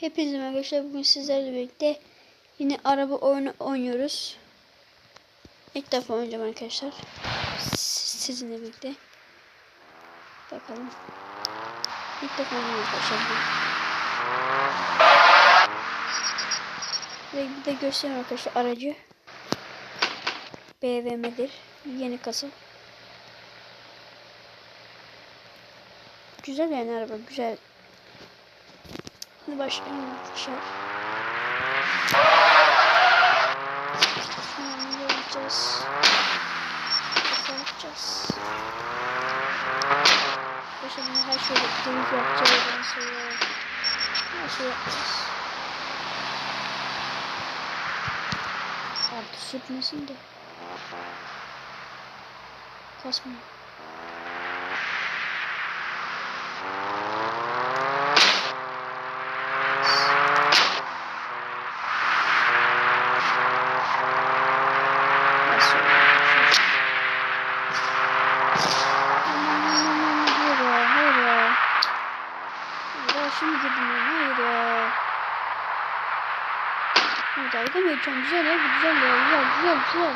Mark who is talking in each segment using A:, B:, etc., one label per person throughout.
A: Hepinize arkadaşlar. Bugün sizlerle birlikte yine araba oyunu oynuyoruz. İlk defa oynayacağım arkadaşlar. Sizinle birlikte. Bakalım. İlk defa oynayacağım arkadaşlar. Ve bir de göstereyim arkadaşlar aracı. BVM'dir. Yeni kasa. Güzel yani araba güzel. Şimdi başlayalım arkadaşlar. Tamam göreceğiz. Yapacağız. Arkadaşlar bunu her şeyi deniz yapacağız. Her şeyi yapacağız. Artık sürtmesin de. Kasmayın. Ya şimdi girdim ya hayır ya. Mı geçiyorsun? Güzel ya güzel ya güzel güzel güzel.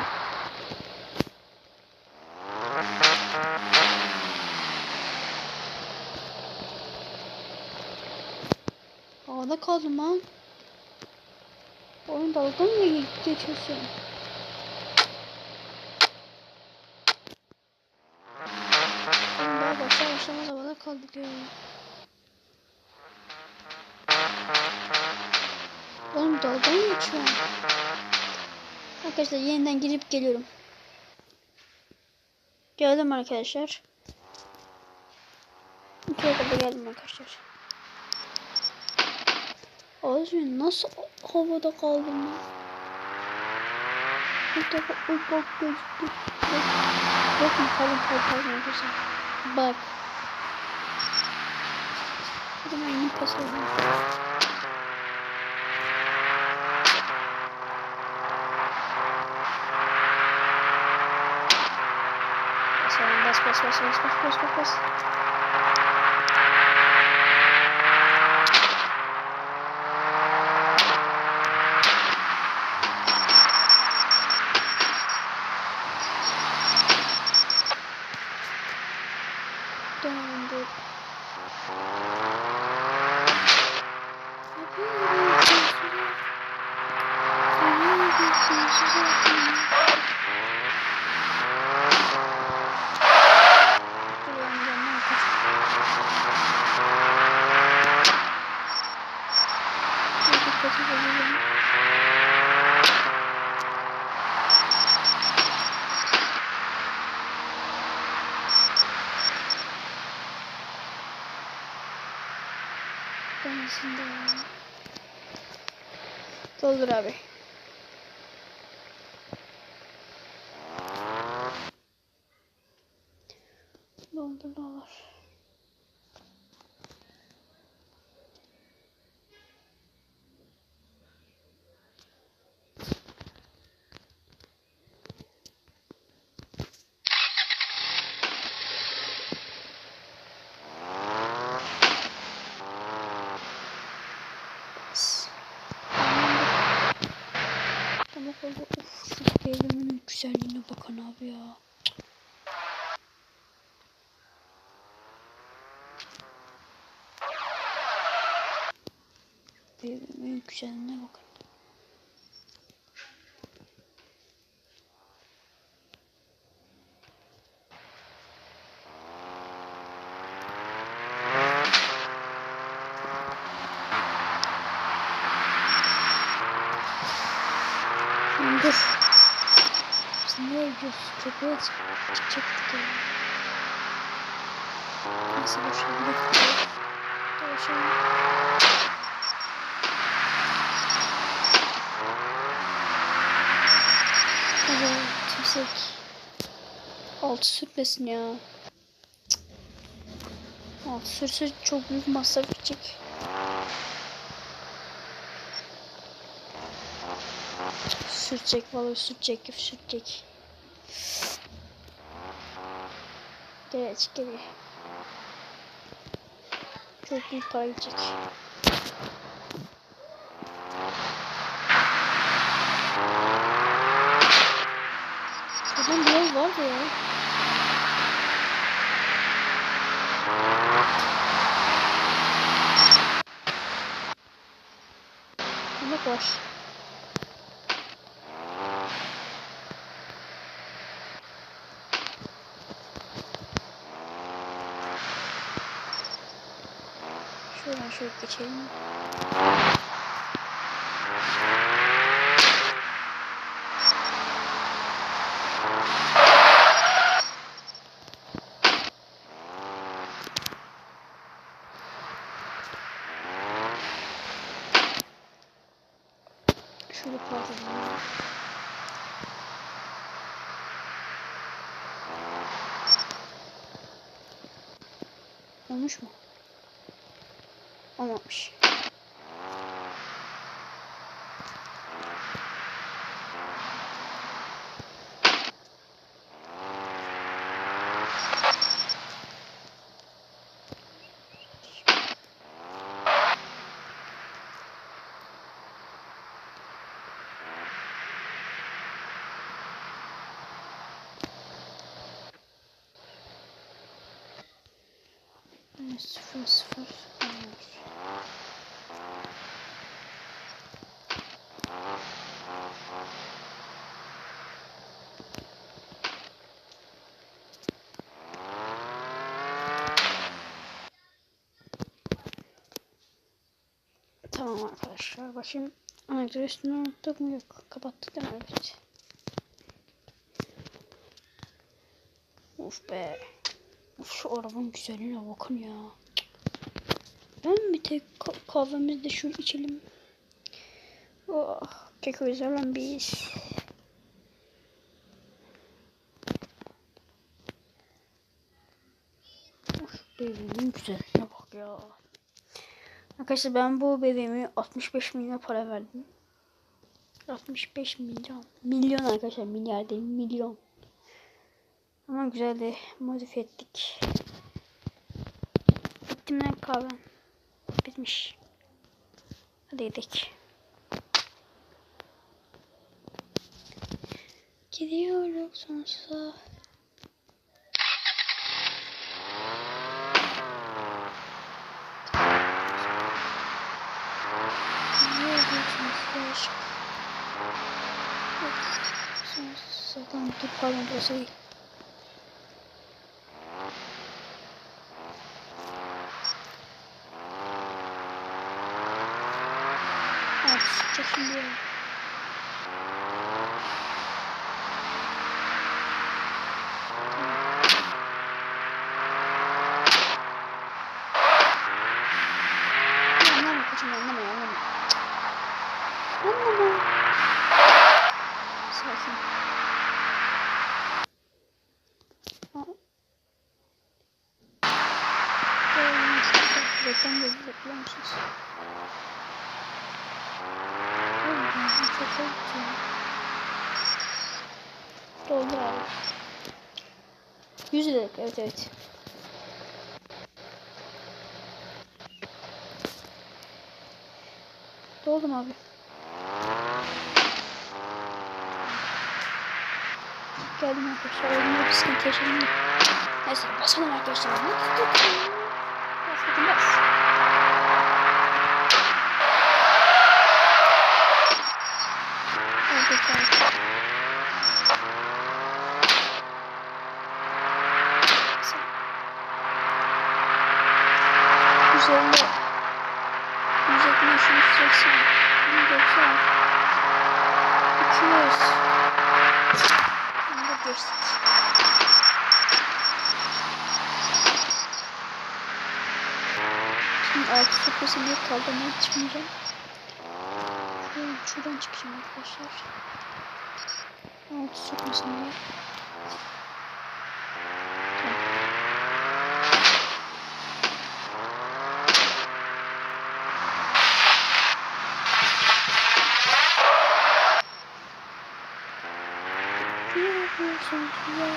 A: Havada kaldım lan. Oyun dalga mı geçiyorsun? Daha başlar başlamaz havada kaldık ya. Dalga mı geçiyorsun? Arkadaşlar yeniden girip geliyorum. Geldim arkadaşlar. İkiye kadar geldim arkadaşlar. Abi nasıl havada kaldım ben? Bir defa ufak gözüktü. Bak. Bakın kalın kalın arkadaşlar. Bak. O zaman yeni pes Quase, quase, quase, quase, quase, quase, quase. olur abi. Dondurma. Güzelliğine bakın abi ya. Devrimin güzelliğine bakın. Dur. Köpeğe çık- çıkacaktık ya. Neyse gidelim. Dolaşalım. Hadi tümsek. Altı sürmesin ya. Altı sürse çok büyük masraf gidecek. Sürtecek vallahi sürtecek sürtecek. Gel gel. Çok büyük para gidecek. Buradan biraz vardı ya. var. Şuradan şöyle geçelim. Şöyle parçalayalım. Olmuş mu? Olmamış. Yani Sıfır sıfır. olmuş. Tamam arkadaşlar. Bakayım anahtarı üstüne unuttuk mu? Yok. Kapattık değil mi? Evet. Of be. Of şu arabanın güzelliğine bakın ya. Ben bir tek ka- kahvemizi de şöyle içelim. Oh, kek özel biz. Of bebeğimin güzelliğine bak ya. Arkadaşlar ben bu bebeğimi 65 milyon para verdim. 65 milyon. Milyon arkadaşlar milyar değil milyon. Ama güzel de modifiye ettik. Bitti mi kahvem? Bitmiş. Hadi gidelim. Gidiyorum sonsuza. Sonsuza. Tamam dur pardon burası değil. Evet, çok şimdi. Ee, Reklam geldi, bekliyor musunuz? Çok oldu ya. Doldu abi. 100 liralık, evet evet. Doldu mu abi? geldim arkadaşlar. Oyunda bir sıkıntı yaşadım. Neyse basalım arkadaşlar. Ne tuttuk? Bas bakın bas. Arkadaşlar. Üzerinde 170, 180, 190, 200 geçtik. Şimdi altı sopası diye kaldırmaya çıkmayacağım. Şöyle şuradan çıkacağım arkadaşlar. Altı sopası çalışmış ya.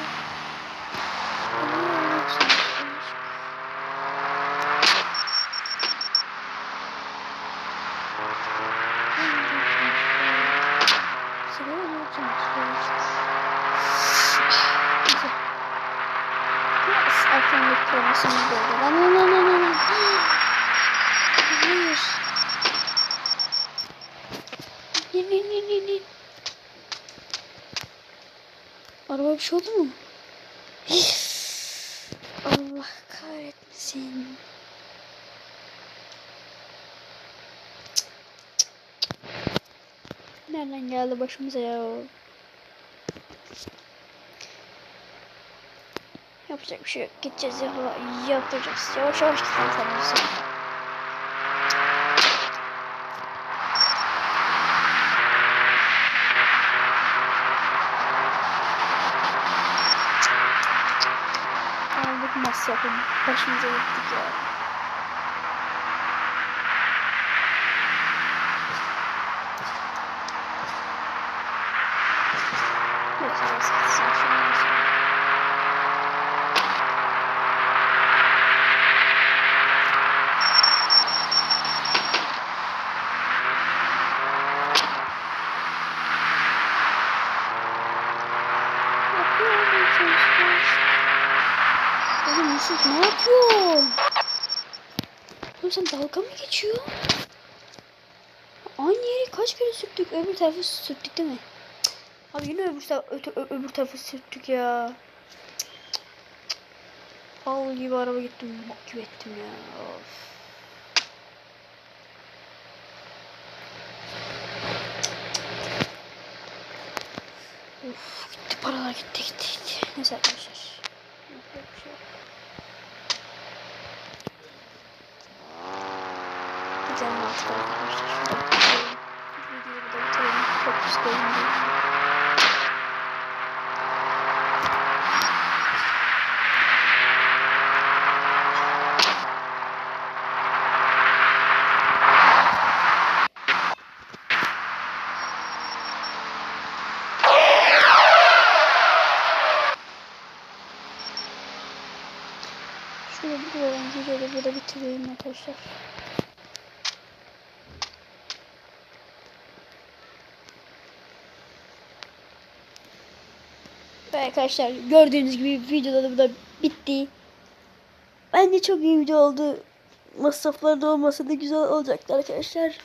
A: Erkenlik kırmasını gördü. Lan lan lan lan lan. Hayır. Bir şey oldu mu? Allah kahretmesin. Nereden geldi başımıza ya? Yapacak bir şey yok. Gideceğiz ya. Yapacağız. Yavaş yavaş gidelim my second questions of the job. Yapıyorsun? Oğlum sen dalga mı geçiyorsun? Aynı yeri kaç kere sürttük? Öbür tarafı sürttük değil mi? Abi yine öbür, öte, öbür tarafı sürttük ya. Al gibi araba gittim. Gibi ettim ya. Of. Of gitti paralar gitti gitti gitti. Neyse arkadaşlar. Yapacak bir şey yok. Güzel mantıklı arkadaşlar. Şurada bitirelim. Bu videoyu burada bitirelim. Çok psikolojim değil. Şurada buradan videoyu burada bitireyim arkadaşlar. Ve arkadaşlar gördüğünüz gibi videoda da bitti. Bence çok iyi video oldu. Masrafları da olmasa da güzel olacaktı arkadaşlar.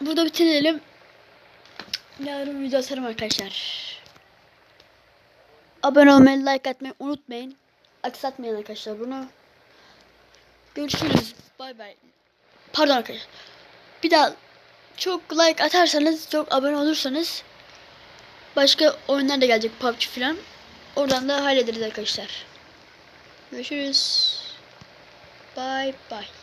A: Burada bitirelim. Yarın video atarım arkadaşlar. Abone olmayı, like atmayı unutmayın. Aksatmayın arkadaşlar bunu. Görüşürüz. Bay bay. Pardon arkadaşlar. Bir daha çok like atarsanız, çok abone olursanız başka oyunlar da gelecek PUBG falan. Oradan da hallederiz arkadaşlar. Görüşürüz. Bye bye.